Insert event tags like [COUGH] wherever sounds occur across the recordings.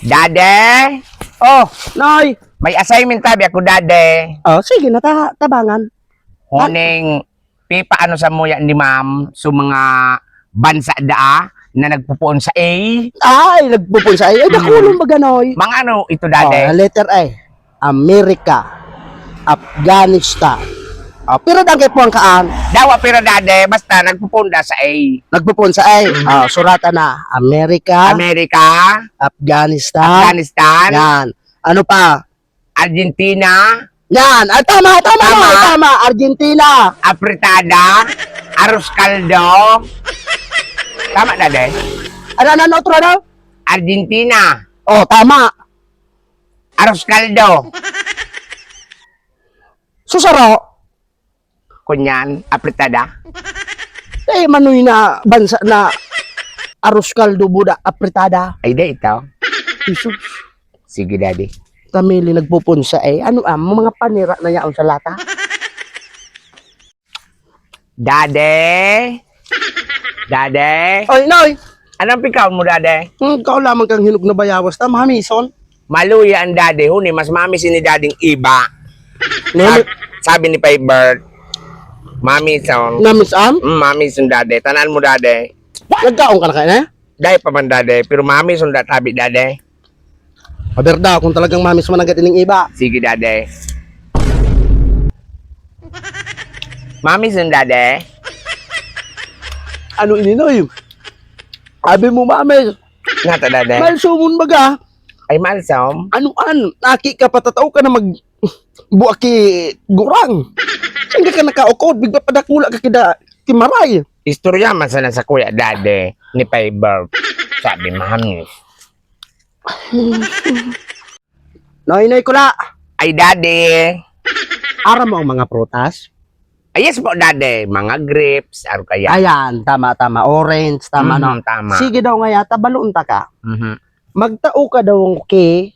Dade, Oh, Noy. may assignment tabi ako, Dade. Oh, sige na ta tabangan. Huning, pipa ano sa muya ni ma'am, sa mga bansa daa na nagpupuon sa A. Ay, nagpupulsa ay. Ay, nakulong ba ganoy? Mga ano ito, Oh, Dade? letter A. Amerika. Afghanistan. Oh, pero dagay po ang kaan. Dawa pero, Dade, basta nagpupunda sa A. Nagpupulsa ay. Oh, surata na. Amerika, Amerika, Afghanistan. Afghanistan, Yan. Ano pa? Argentina, Yan. Ay, tama, tama, Tama. tama. Argentina. apritada, arroz caldo. Tama, Dade? Ano, ano, ano, otro, ano? Argentina, Oh, tama. arroz caldo. Susaro. Kunyan, apritada. [LAUGHS] Eh, manoy na bansa na arroz kaldo buda apritada. Ay, di ito. Jesus. Sige, Daddy. Kamili nagpupunsa eh. Ano am, mga panira na yaon sa lata. Dade? Dade? Oy, noy. Anong pikaw mo, Dade? Hmm, ikaw lamang kang hinog na bayawas. Tama, Hamison. Maluya ang Dade. Huni, mas mami si ni Dading iba. Sabi, sabi ni Paybert. Mami son. namis am. Mm, mami son Dade. Tanan mo, Dade. Nagkaon ka na kaya, eh? Dahil pa man, Dade. Pero mami son dat tabi, Dade. Aberda, kung talagang mamis man agad ining iba. Sige, Dade. Mami son Dade. Ano ini, noy? Abi mo, mamis. Nga ta, Dade. Mahal sumon baga. Ay, malsom. Ano an? Naki ka patataw ka na mag... Buaki gurang. Saan ka ka nakaukod? Bigla padakula ka kida kimaray. Istorya man sana sa kuya Dade ni Paybert. Sabi, mami. Noy, noy, kula. Ay, Dade. Ara mo ang mga prutas. Ay, yes po, Dade. Mga grapes, ano kaya? Ayan, tama, tama. Orange, tama, no? Mhm, Tama. Sige daw nga yata, balon ta ka. Mhm. Magtao ka daw ke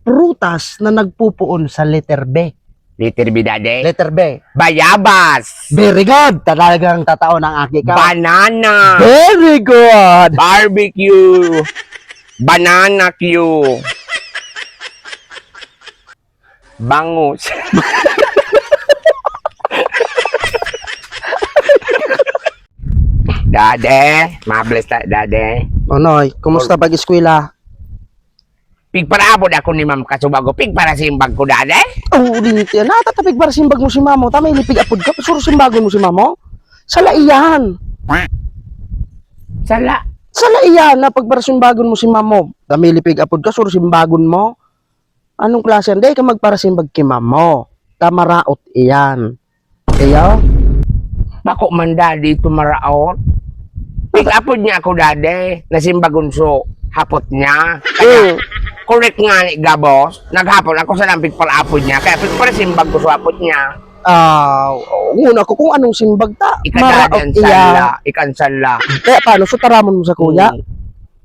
prutas na nagpupuon sa letter B. Liter B, Dade. Letter B. Bayabas. Very good. Talagang tatao ng aki ka. Banana. Very good. Barbecue. Banana Q. Bangus. [LAUGHS] Dade, mabless ta, Dade. Onoy, kumusta pag-eskwela? Pig para abod ako ni Ma'am Kasubago. Pig para simbag ko, Dade. Oo, din ito. Natatapig ba simbag mo si mamo? Tama, ilipig apod ka. Pasuro simbagon mo si mamo? Sala iyan. Sala. Sala iyan na pagparasimbagon mo si mamo. Tama, ilipig apod ka. Suro simbagon mo. Anong klase yan? Di ka magparasimbag kay mamo. Tamaraot iyan. Kaya? Bako man, Dade, tumaraot. Pig apod niya ako, Dade. Nasimbagon so hapot niya. Kaya, Mm. correct nga ni Gabos. Naghapon ako sa lampig para apod niya. Kaya pig para simbag ko sa apod niya. Ah, uh, nguna ko kung anong simbag ta. Ikadadan Maraot iyan. sala. Ikansala. Kaya paano? So taramon mo sa kuya? Mm.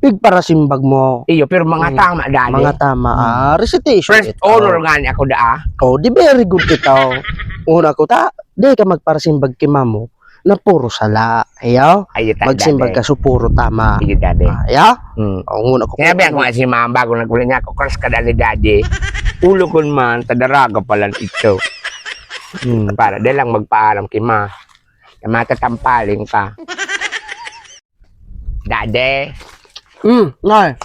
Pig para simbag mo. Iyo, pero mga Mm. tama, Dade. Mga tama. Ah, recitation. First ito. honor nga ni ako daa. Oh, di very good ito. [LAUGHS] Una ko ta, di ka magparasimbag kay mamo na puro sala. Ayaw? Ay, ta, Magsimbag ka so puro tama. Iyo, Dade. Ayaw? Hmm. Oh, una ko. Sinabi ako nga si mama bago nagkulit niya ako, crush ka dali. [LAUGHS] Ulo ko man, tadaraga pala ito. Hmm, [LAUGHS] para dahil lang magpaalam kay ma. Na matatampaling ka. Dade. Hmm, ngay.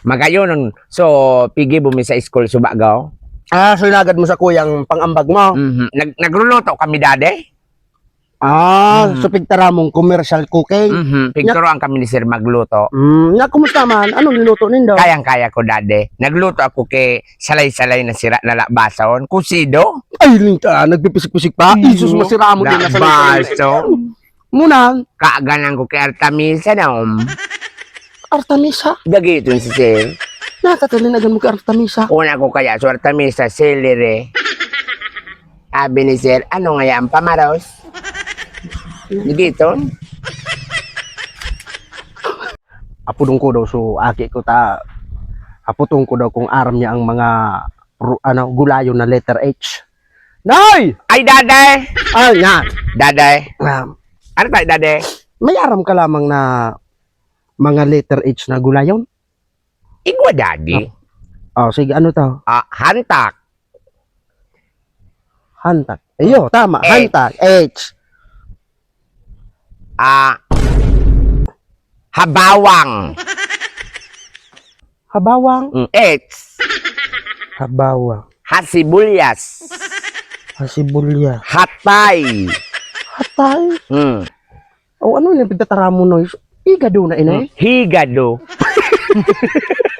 Magayon, so, pigi bumi sa school subagaw. Ah, sinagad mo sa kuyang pangambag mo. Mhm. Nag nagluluto kami dade. Ah, Mm. so pigtara mong commercial cooking. Mhm. Pigturoan kami ni Sir magluto. Hmm, nga kumusta man? Anong niluto nindo? Kayang-kaya ko dade. Nagluto ako kay salay-salay na sira na labason. Kusido. Ay, linta, nagpipisik-pisik pa. Mm. Isus, masira mo din na sa Labaso. Muna, Kaaganang ko kay Artamisa na um. Artemisa. Gagito si Sir. Natatalinagan mo kay Artemisa. Una ko kaya so Artamisa, celery. Sabi ni Sir, ano nga yan, pamaros? Gito? apudong ko daw so aki ko ta aputong ko daw kung aram niya ang mga ano gulayo na letter H. Nay! Ay, daday! Ay, yan. Daday. Um, Ano tayo, daday? may aram ka lamang na mga letter H na gulayon? Igwa daddy. Oh, sige, ano to? Ah, hantak. Hantak. Ayo, tama. H. Hantak. H. Ah, habawang. Habawang. Mm, H. Habawang. Hasibulyas. Hasibulya. Hatay. Hatay. Mm. O ano yung pagtatara mo no? Iga doon na inay. Higado. [LAUGHS]